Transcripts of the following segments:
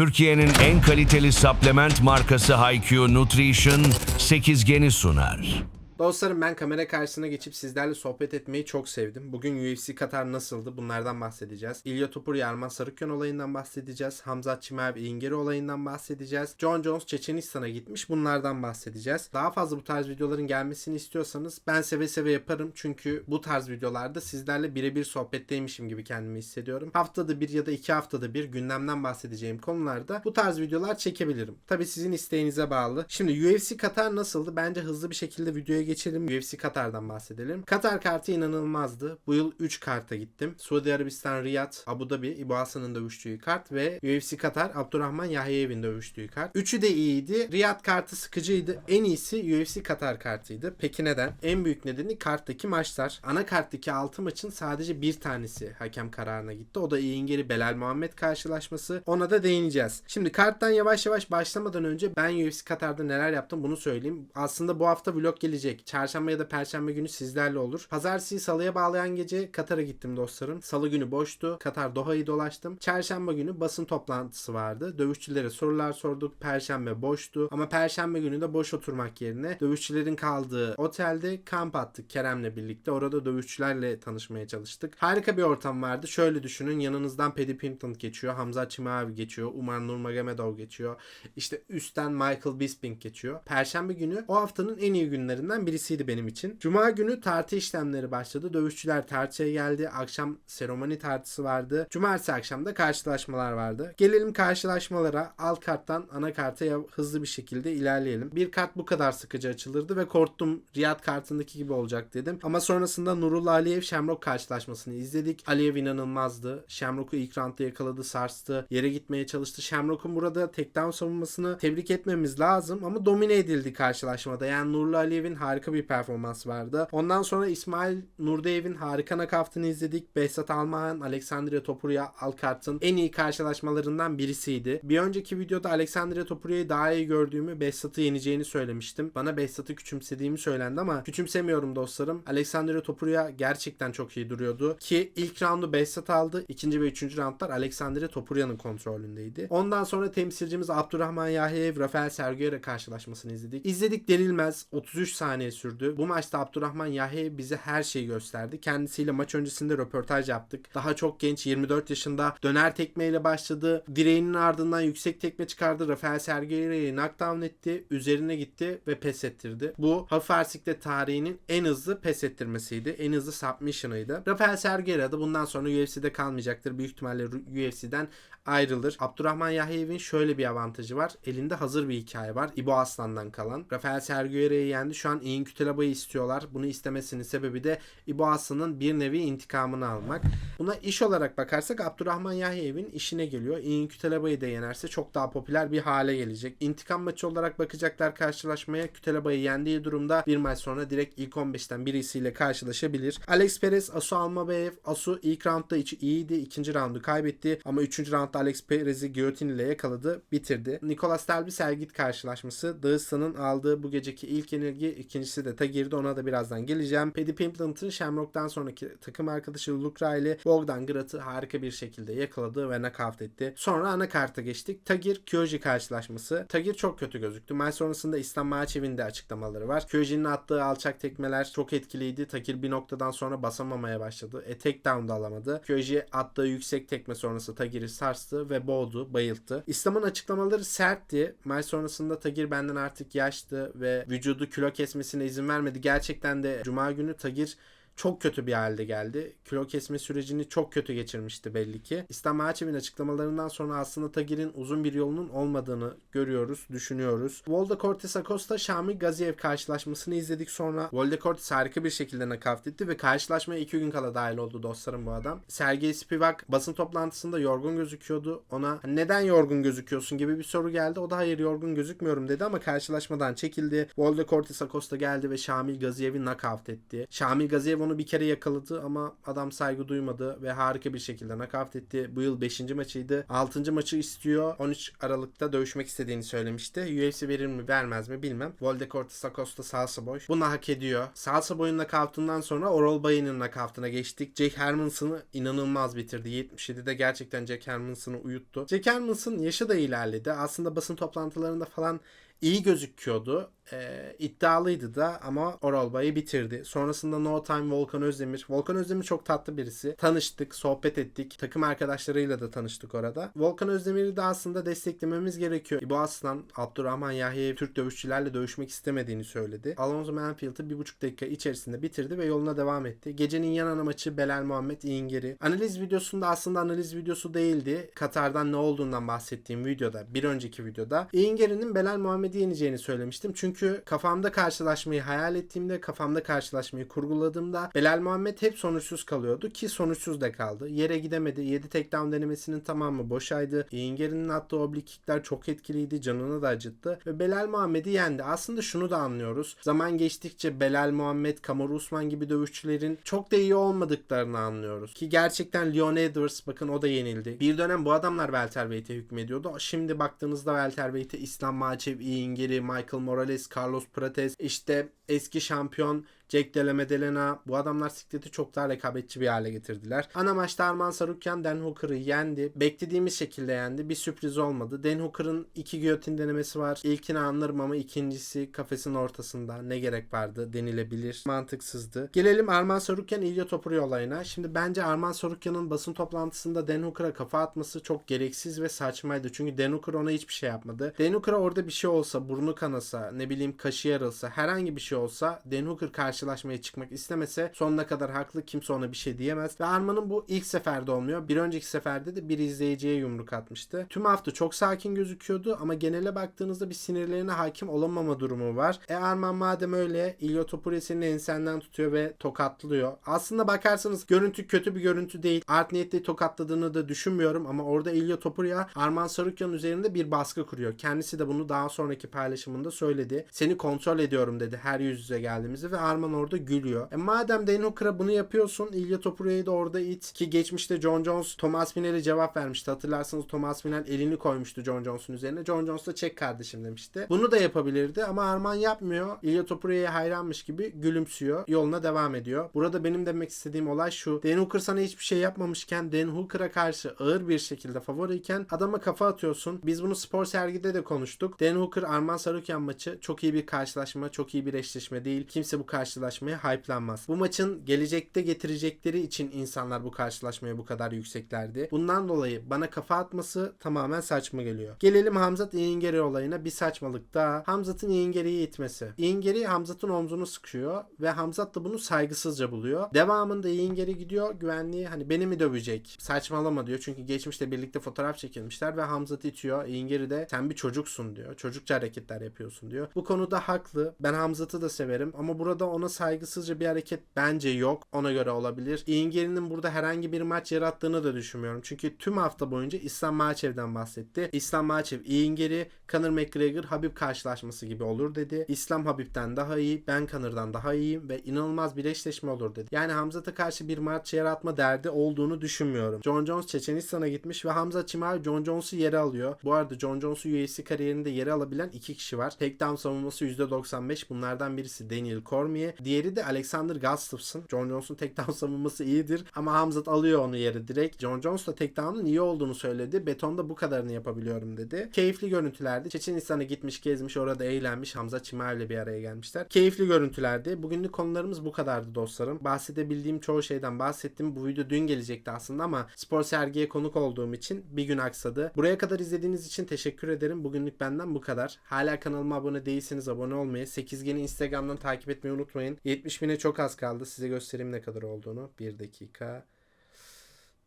Türkiye'nin en kaliteli supplement markası HiQ Nutrition 8 sunar. Dostlarım ben kamera karşısına geçip sizlerle sohbet etmeyi çok sevdim. Bugün UFC Katar nasıldı bunlardan bahsedeceğiz. İlya Topur Yarman Sarıkyan olayından bahsedeceğiz. Hamzat Çimaev İngeri olayından bahsedeceğiz. John Jones Çeçenistan'a gitmiş bunlardan bahsedeceğiz. Daha fazla bu tarz videoların gelmesini istiyorsanız ben seve seve yaparım. Çünkü bu tarz videolarda sizlerle birebir sohbetteymişim gibi kendimi hissediyorum. Haftada bir ya da iki haftada bir gündemden bahsedeceğim konularda bu tarz videolar çekebilirim. Tabi sizin isteğinize bağlı. Şimdi UFC Katar nasıldı? Bence hızlı bir şekilde videoya geçelim. UFC Katar'dan bahsedelim. Katar kartı inanılmazdı. Bu yıl 3 karta gittim. Suudi Arabistan Riyad, Abu Dhabi, İbo Hasan'ın dövüştüğü kart ve UFC Katar Abdurrahman Yahyev'in dövüştüğü kart. Üçü de iyiydi. Riyad kartı sıkıcıydı. En iyisi UFC Katar kartıydı. Peki neden? En büyük nedeni karttaki maçlar. Ana karttaki 6 maçın sadece bir tanesi hakem kararına gitti. O da İngeri Belal Muhammed karşılaşması. Ona da değineceğiz. Şimdi karttan yavaş yavaş başlamadan önce ben UFC Katar'da neler yaptım bunu söyleyeyim. Aslında bu hafta vlog gelecek. Çarşamba ya da perşembe günü sizlerle olur. Pazartesiyi salıya bağlayan gece Katar'a gittim dostlarım. Salı günü boştu. Katar Doha'yı dolaştım. Çarşamba günü basın toplantısı vardı. Dövüşçülere sorular sorduk. Perşembe boştu. Ama perşembe günü de boş oturmak yerine dövüşçülerin kaldığı otelde kamp attık Kerem'le birlikte. Orada dövüşçülerle tanışmaya çalıştık. Harika bir ortam vardı. Şöyle düşünün yanınızdan Paddy Pimpton geçiyor. Hamza Çimaev geçiyor. Umar Nurmagomedov geçiyor. İşte üstten Michael Bisping geçiyor. Perşembe günü o haftanın en iyi günlerinden birisiydi benim için. Cuma günü tartı işlemleri başladı. Dövüşçüler tartıya geldi. Akşam seremoni tartısı vardı. Cumartesi akşam karşılaşmalar vardı. Gelelim karşılaşmalara. Alt karttan ana karta hızlı bir şekilde ilerleyelim. Bir kart bu kadar sıkıcı açılırdı ve korktum Riyad kartındaki gibi olacak dedim. Ama sonrasında Nurullah Aliyev Şemrok karşılaşmasını izledik. Aliyev inanılmazdı. Şemrok'u ilk roundda yakaladı, sarstı. Yere gitmeye çalıştı. Şemrok'un burada takedown savunmasını tebrik etmemiz lazım ama domine edildi karşılaşmada. Yani Nurullah Aliyev'in harika bir performans vardı. Ondan sonra İsmail Nurdeyev'in harika nakavtını izledik. Behzat Alman, Alexandria Topuria Alkart'ın en iyi karşılaşmalarından birisiydi. Bir önceki videoda Alexandria Topuria'yı daha iyi gördüğümü, Behzat'ı yeneceğini söylemiştim. Bana Behzat'ı küçümsediğimi söylendi ama küçümsemiyorum dostlarım. Alexandria Topuria gerçekten çok iyi duruyordu. Ki ilk roundu Behzat aldı. ikinci ve üçüncü roundlar Alexandria Topuria'nın kontrolündeydi. Ondan sonra temsilcimiz Abdurrahman Yahyev, Rafael Sergio'ya karşılaşmasını izledik. İzledik denilmez. 33 saniye sürdü. Bu maçta Abdurrahman Yahyev bize her şeyi gösterdi. Kendisiyle maç öncesinde röportaj yaptık. Daha çok genç 24 yaşında döner tekmeyle başladı. Direğinin ardından yüksek tekme çıkardı. Rafael Sergio'yu knockdown etti. Üzerine gitti ve pes ettirdi. Bu hafif ersikte tarihinin en hızlı pes ettirmesiydi. En hızlı submission'ıydı. Rafael Sergio da bundan sonra UFC'de kalmayacaktır. Büyük ihtimalle UFC'den ayrılır. Abdurrahman Yahyev'in şöyle bir avantajı var. Elinde hazır bir hikaye var. İbo Aslan'dan kalan. Rafael Sergio'yu yendi. Şu an Ian Kütelabay'ı istiyorlar. Bunu istemesinin sebebi de İbo Aslan'ın bir nevi intikamını almak. Buna iş olarak bakarsak Abdurrahman Yahyev'in işine geliyor. Ian Kütelabay'ı da yenerse çok daha popüler bir hale gelecek. İntikam maçı olarak bakacaklar karşılaşmaya. Kütelabay'ı yendiği durumda bir maç sonra direkt ilk 15'ten birisiyle karşılaşabilir. Alex Perez, Asu Almabayev. Asu ilk roundda içi iyiydi. ikinci roundu kaybetti. Ama üçüncü roundda Alex Perez'i giyotin ile yakaladı. Bitirdi. Nicolas Delby Sergit karşılaşması. Dağıstan'ın aldığı bu geceki ilk yenilgi. İkincisi de Tagir'de. Ona da birazdan geleceğim. Paddy Pimpleton'ın Shamrock'tan sonraki takım arkadaşı Luke Riley Bogdan Grat'ı harika bir şekilde yakaladı ve knockout etti. Sonra ana karta geçtik. Tagir Kyoji karşılaşması. Tagir çok kötü gözüktü. Maç sonrasında İslam Maçev'in de açıklamaları var. Kyoji'nin attığı alçak tekmeler çok etkiliydi. Tagir bir noktadan sonra basamamaya başladı. E takedown da alamadı. Kyoji attığı yüksek tekme sonrası Tagir'i sarstı ve boğdu, bayılttı. İslam'ın açıklamaları sertti. Maç sonrasında Tagir benden artık yaşlı ve vücudu kilo kesmesine izin vermedi. Gerçekten de Cuma günü Tagir çok kötü bir halde geldi. Kilo kesme sürecini çok kötü geçirmişti belli ki. İslam Maçev'in açıklamalarından sonra aslında Tagir'in uzun bir yolunun olmadığını görüyoruz, düşünüyoruz. Volda Cortes Acosta Şamil Gaziev karşılaşmasını izledik sonra. Volda Cortes harika bir şekilde nakavt etti ve karşılaşmaya iki gün kala dahil oldu dostlarım bu adam. Sergey Spivak basın toplantısında yorgun gözüküyordu. Ona "Hani neden yorgun gözüküyorsun gibi bir soru geldi. O da hayır yorgun gözükmüyorum dedi ama karşılaşmadan çekildi. Volda Cortes Acosta geldi ve Şamil Gaziev'i nakavt etti. Şamil Gaziev onu onu bir kere yakaladı ama adam saygı duymadı ve harika bir şekilde nakavt etti. Bu yıl 5. maçıydı. 6. maçı istiyor. 13 Aralık'ta dövüşmek istediğini söylemişti. UFC verir mi vermez mi bilmem. Voldemort Acosta Salsa Boy. Bunu hak ediyor. Salsa Boy'un nakavtından sonra Oral Bay'ın nakavtına geçtik. Jack Hermanson'ı inanılmaz bitirdi. 77'de gerçekten Jack Hermanson'ı uyuttu. Jack Hermansson yaşı da ilerledi. Aslında basın toplantılarında falan iyi gözüküyordu. Ee, iddialıydı da ama Oral Bay'ı bitirdi. Sonrasında No Time Volkan Özdemir. Volkan Özdemir çok tatlı birisi. Tanıştık, sohbet ettik. Takım arkadaşlarıyla da tanıştık orada. Volkan Özdemir'i de aslında desteklememiz gerekiyor. Bu Aslan, Abdurrahman Yahya'yı Türk dövüşçülerle dövüşmek istemediğini söyledi. Alonso Manfield'ı bir buçuk dakika içerisinde bitirdi ve yoluna devam etti. Gecenin yan ana maçı Belal Muhammed İngeri. Analiz videosunda aslında analiz videosu değildi. Katar'dan ne olduğundan bahsettiğim videoda, bir önceki videoda İngeri'nin Belal Yeneceğini söylemiştim. Çünkü kafamda karşılaşmayı hayal ettiğimde, kafamda karşılaşmayı kurguladığımda Belal Muhammed hep sonuçsuz kalıyordu ki sonuçsuz da kaldı. Yere gidemedi. 7 takedown denemesinin tamamı boşaydı. İngeri'nin attığı oblik kickler çok etkiliydi. Canını da acıttı. Ve Belal Muhammed'i yendi. Aslında şunu da anlıyoruz. Zaman geçtikçe Belal Muhammed, Kamaru Usman gibi dövüşçülerin çok da iyi olmadıklarını anlıyoruz. Ki gerçekten Leon Edwards bakın o da yenildi. Bir dönem bu adamlar welterweight'e hükmediyordu. Şimdi baktığınızda welterweight'e İslam Makhachev, İngeri, Michael Morales, Carlos Prates, işte eski şampiyon Jack Della Maddalena bu adamlar sikleti çok daha rekabetçi bir hale getirdiler. Ana maçta Arman Sarukyan Dan Hooker'ı yendi. Beklediğimiz şekilde yendi. Bir sürpriz olmadı. Dan Hooker'ın iki giyotin denemesi var. İlkini anlarım ama ikincisi kafesin ortasında. Ne gerek vardı denilebilir. Mantıksızdı. Gelelim Arman Sarukyan İlya Topuri olayına. Şimdi bence Arman Sarukyan'ın basın toplantısında Dan Hooker'a kafa atması çok gereksiz ve saçmaydı. Çünkü Dan Hooker ona hiçbir şey yapmadı. Dan Hooker'a orada bir şey olsa, burnu kanasa, ne bileyim kaşı yarılsa, herhangi bir şey olsa Dan Hooker karşılaşmaya çıkmak istemese sonuna kadar haklı. Kimse ona bir şey diyemez. Ve Arman'ın bu ilk seferde olmuyor. Bir önceki seferde de bir izleyiciye yumruk atmıştı. Tüm hafta çok sakin gözüküyordu ama genele baktığınızda bir sinirlerine hakim olamama durumu var. E Arman madem öyle İlya Topuri senin ensenden tutuyor ve tokatlıyor. Aslında bakarsanız görüntü kötü bir görüntü değil. Art niyetle tokatladığını da düşünmüyorum ama orada İlya Topuri'ye Arman Sarukyan üzerinde bir baskı kuruyor. Kendisi de bunu daha sonraki paylaşımında söyledi. Seni kontrol ediyorum dedi her yüz yüze geldiğimizde ve Arman orada gülüyor. E madem Dan Hooker'a bunu yapıyorsun İlya Topuri'yi de orada it ki geçmişte John Jones Thomas Minel'e cevap vermişti. Hatırlarsanız Thomas Minel elini koymuştu John Jones'un üzerine. John Jones da çek kardeşim demişti. Bunu da yapabilirdi ama Arman yapmıyor. İlya Topuri'ye hayranmış gibi gülümsüyor. Yoluna devam ediyor. Burada benim demek istediğim olay şu. Dan Hooker sana hiçbir şey yapmamışken Dan Hooker'a karşı ağır bir şekilde favoriyken adama kafa atıyorsun. Biz bunu spor sergide de konuştuk. Dan Hooker Arman Sarukyan maçı çok iyi bir karşılaşma, çok iyi bir eşleşme değil. Kimse bu karşılaşmaya hype'lanmaz. Bu maçın gelecekte getirecekleri için insanlar bu karşılaşmaya bu kadar yükseklerdi. Bundan dolayı bana kafa atması tamamen saçma geliyor. Gelelim Hamzat İngeri olayına bir saçmalık daha. Hamzat'ın İngeri'yi itmesi. İngeri Hamzat'ın omzunu sıkıyor ve Hamzat da bunu saygısızca buluyor. Devamında İngeri gidiyor güvenliği hani beni mi dövecek? Saçmalama diyor. Çünkü geçmişte birlikte fotoğraf çekilmişler ve Hamzat itiyor. İngeri de sen bir çocuksun diyor. Çocukça hareketler yapıyorsun diyor. Bu konuda haklı. Ben Hamzat'ı da severim ama burada ona saygısızca bir hareket bence yok. Ona göre olabilir. İngeri'nin burada herhangi bir maç yarattığını da düşünmüyorum. Çünkü tüm hafta boyunca İslam Makhaçev'den bahsetti. İslam Makhaçev İngeri, Conor McGregor Habib karşılaşması gibi olur dedi. İslam Habib'den daha iyi, ben Conor'dan daha iyiyim ve inanılmaz bir eşleşme olur dedi. Yani Hamzat'a karşı bir maç yaratma derdi olduğunu düşünmüyorum. John Jones Çeçenistan'a gitmiş ve Hamza Chimaev John Jones'u yere alıyor. Bu arada John Jones'u UFC kariyerinde yere alabilen iki kişi var. Takedown savunması %95. Bunlardan birisi Daniel Cormier. Diğeri de Alexander Gustafsson. John Jones'un takedown savunması iyidir ama Hamzat alıyor onu yere direkt. John Jones da takedown'un iyi olduğunu söyledi. Betonda bu kadarını yapabiliyorum dedi. Keyifli görüntülerdi. Çeçenistan'a gitmiş, gezmiş, orada eğlenmiş. Hamza Chimaev'le bir araya gelmişler. Keyifli görüntülerdi. Bugünlük konularımız bu kadardı dostlarım. Bahsedebildiğim çoğu şeyden bahsettim. Bu video dün gelecekti aslında ama spor sergiye konuk olduğum için bir gün aksadı. Buraya kadar izlediğiniz için teşekkür ederim. Bugünlük benden bu kadar. Hala kanalıma abone değilseniz abone olmayı, 8gen'i Instagram'dan takip etmeyi unutmayın. 70 bine çok az kaldı. Size göstereyim ne kadar olduğunu. 1 dakika.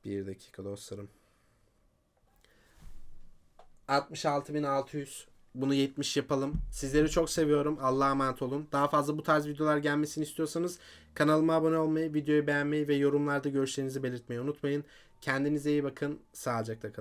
1 dakika dostlarım. 66.600. Bunu 70 yapalım. Sizleri çok seviyorum. Allah'a emanet olun. Daha fazla bu tarz videolar gelmesini istiyorsanız kanalıma abone olmayı, videoyu beğenmeyi ve yorumlarda görüşlerinizi belirtmeyi unutmayın. Kendinize iyi bakın. Sağlıcakla kalın.